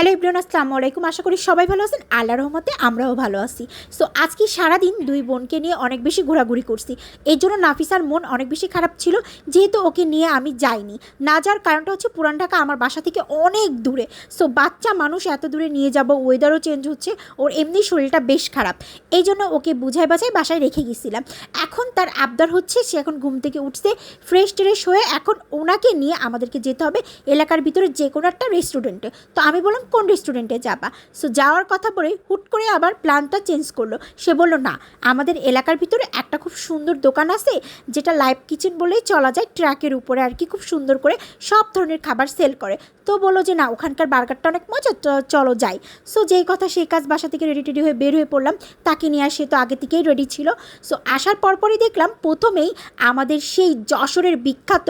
Hello Ibran আসসালামু আলাইকুম। আশা করি সবাই ভালো আছেন। আল্লাহ রহমতে আমরাও ভালো আছি। সো আজকে সারাদিন দুই বোনকে নিয়ে অনেক বেশি ঘোরাঘুরি করছি। এই জন্য নাফিসার মন অনেক বেশি খারাপ ছিল, যেহেতু ওকে নিয়ে আমি যাইনি। না যাওয়ার কারণটা হচ্ছে পুরান ঢাকা আমার বাসা থেকে অনেক দূরে। সো বাচ্চা মানুষ এত দূরে নিয়ে যাব ওয়েদারও চেঞ্জ হচ্ছে, ওর এমনি শরীরটা বেশ খারাপ। এই জন্য ওকে বুঝাই বাঝাই বাসায় রেখে গেছিলাম। এখন তার আবদার হচ্ছে, সে এখন ঘুম থেকে উঠছে ফ্রেশ ট্রেশ হয়ে এখন ওনাকে নিয়ে আমাদেরকে যেতে হবে এলাকার ভিতরে যে কোনো একটা রেস্টুরেন্টে তো আমি বললাম কোন রেস্টুরেন্টে যাবা? সো যাওয়ার কথা বলে হুট করে আবার প্ল্যানটা চেঞ্জ করল। সে বলল, না, আমাদের এলাকার ভিতরে একটা খুব সুন্দর দোকান আছে, যেটা লাইভ কিচেন বলেই চলা যায় ট্র্যাকের উপরে আর কি, খুব সুন্দর করে সব ধরনের খাবার সেল করে। তো বলল যে না, ওখানকার বার্গারটা অনেক মজা চলো যাই। সো যেই কথা সেই কাজ বাসা থেকে রেডি টেডি হয়ে বের হয়ে পড়লাম, তাকে নিয়ে আসে তো আগে থেকেই রেডি ছিল। সো আসার পরপরই দেখলাম প্রথমেই আমাদের সেই যশোরের বিখ্যাত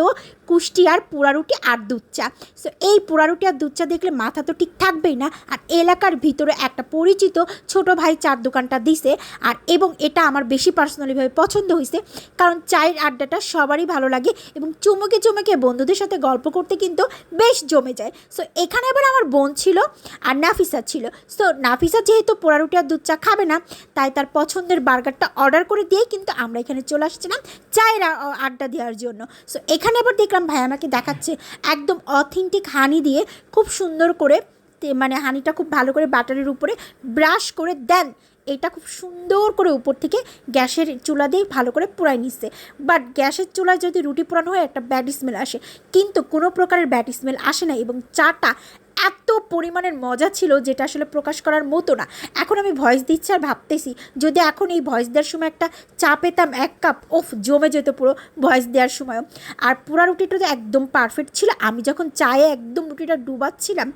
কুষ্টিয়ার পোড়ারুটি আর দুধ চা সো এই পোড়ারুটি আর দুধ চা দেখলে মাথা তো ঠিক থাকবেই না, আর এলাকার ভিতরে একটা পরিচিত ছোট ভাই চার দোকানটা দিছে, আর এবং এটা আমার বেশি পার্সোনালিভাবে পছন্দ হয়েছে কারণ চায়ের আড্ডাটা সবারই ভালো লাগে এবং চুমুকে চুমুকে বন্ধুদের সাথে গল্প করতে কিন্তু বেশ জমে যায়। সো এখানে আবার আমার বোন ছিল আর নাফিসা ছিল। সো নাফিসা যেহেতু পোড়ারুটি আর দুধ চা খাবে না, তাই তার পছন্দের বার্গারটা অর্ডার করে দিয়ে কিন্তু আমরা এখানে চলে আসছিলাম চায়ের আড্ডা দেওয়ার জন্য। সো এখানে আবার দেখলাম ভাই আমাকে দেখাচ্ছে একদম অথেন্টিক হানি দিয়ে খুব সুন্দর করে মানে হানিটা খুব ভালো করে বাটারের উপরে ব্রাশ করে দেন। এটা খুব সুন্দর করে উপর থেকে গ্যাসের চুলা দিয়ে ভালো করে পুরাই নিচ্ছে। বাট গ্যাসের চুলায় যদি রুটি পোড়ানো হয়, একটা ব্যাড স্মেল আসে। কিন্তু কোনো প্রকারের ব্যাড স্মেল আসে না এবং চাটা এত পরিমাণের মজা ছিল যেটা আসলে প্রকাশ করার মতো না। এখন আমি ভয়েস দিচ্ছি আর ভাবতেছি, যদি এখন এই ভয়েস দেওয়ার সময় একটা চা পেতাম এক কাপ ওফ জমে যেত পুরো ভয়েস দেওয়ার সময়ও। আর পুরা রুটিটা তো একদম পারফেক্ট ছিল। আমি যখন চায়ে একদম রুটিটা ডুবাচ্ছিলাম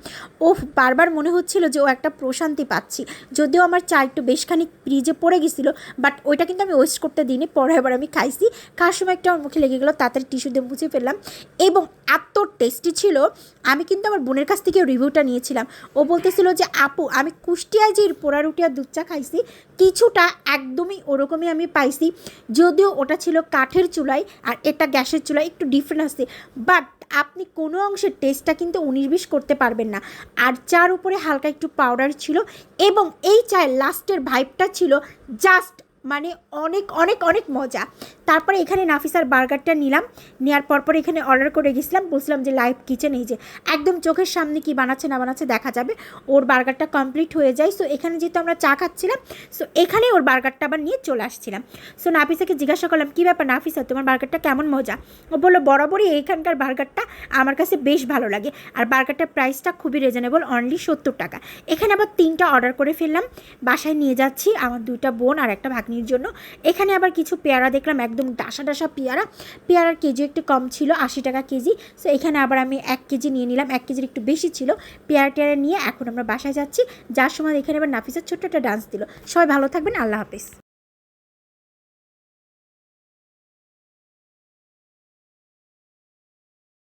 ওফ বারবার মনে হচ্ছিল যে ও একটা প্রশান্তি পাচ্ছি। যদিও আমার চা একটু বেশখানি ফ্রিজে পড়ে গেছিল বাট ওইটা কিন্তু আমি ওয়েস্ট করতে দিইনি, পরে এবার আমি খাইছি। খাওয়ার সময় একটা আমার মুখে লেগে গেলো, তাড়াতাড়ি টিস্যু দিয়ে মুছে ফেললাম এবং এত টেস্টি ছিল, আমি কিন্তু আমার বোনের কাছ থেকে রিভিউটা নিয়েছিলাম। ও বলতেছিল যে, আপু, আমি কুষ্টিয়ায় যে পোড়া রুটি আর দুধ চা খাইছি, কিছুটা একদমই ওরকমই আমি পাইছি। যদিও ওটা ছিল কাঠের চুলায় আর এটা গ্যাসের চুলায় একটু ডিফারেন্ট আছে বাট আপনি কোনো অংশের টেস্টটা কিন্তু উনিশ বিশ করতে পারবেন না। আর চার উপরে হালকা একটু পাউডার ছিল এবং এই চায়ের লাস্টের ভাইবটা ছিল জাস্ট মানে অনেক অনেক অনেক মজা। তারপরে এখানে নাফিসার বার্গারটা নিলাম। নেওয়ার পরপর এখানে অর্ডার করে গেছিলাম। বলছিলাম যে লাইভ কিচেন এই যে, একদম চোখের সামনে কি বানাচ্ছে না বানাচ্ছে দেখা যাবে। ওর বার্গারটা কমপ্লিট হয়ে যায়। সো এখানে যেহেতু আমরা চা খাচ্ছিলাম সো এখানে ওর বার্গারটা আবার নিয়ে চলে আসছিলাম। সো নাফিসাকে জিজ্ঞাসা করলাম, কী ব্যাপার নাফিসা, তোমার বার্গারটা কেমন মজা? ও বলল, বরাবরই এখানকার বার্গারটা আমার কাছে বেশ ভালো লাগে। আর বার্গারটার প্রাইসটা খুবই রিজনেবল অনলি সত্তর টাকা। এখানে আবার তিনটা অর্ডার করে ফেললাম। বাসায় নিয়ে যাচ্ছি আমার দুইটা বোন আর একটা ভাগ্নির জন্য। এখানে আবার কিছু পেয়ারা দেখলাম, একদম ডাসা ডাসা পেয়ারা। পেয়ারার কেজি একটু কম ছিল, আশি টাকা কেজি। সো এখানে আবার আমি এক কেজি নিয়ে নিলাম, এক কেজির একটু বেশি ছিল। পেয়ারা টেয়ারা নিয়ে এখন আমরা বাসায় যাচ্ছি। যার সময় এখানে আবার নাফিসার ছোট্ট একটা ডান্স দিল। সবাই ভালো থাকবেন, আল্লাহ হাফিজ।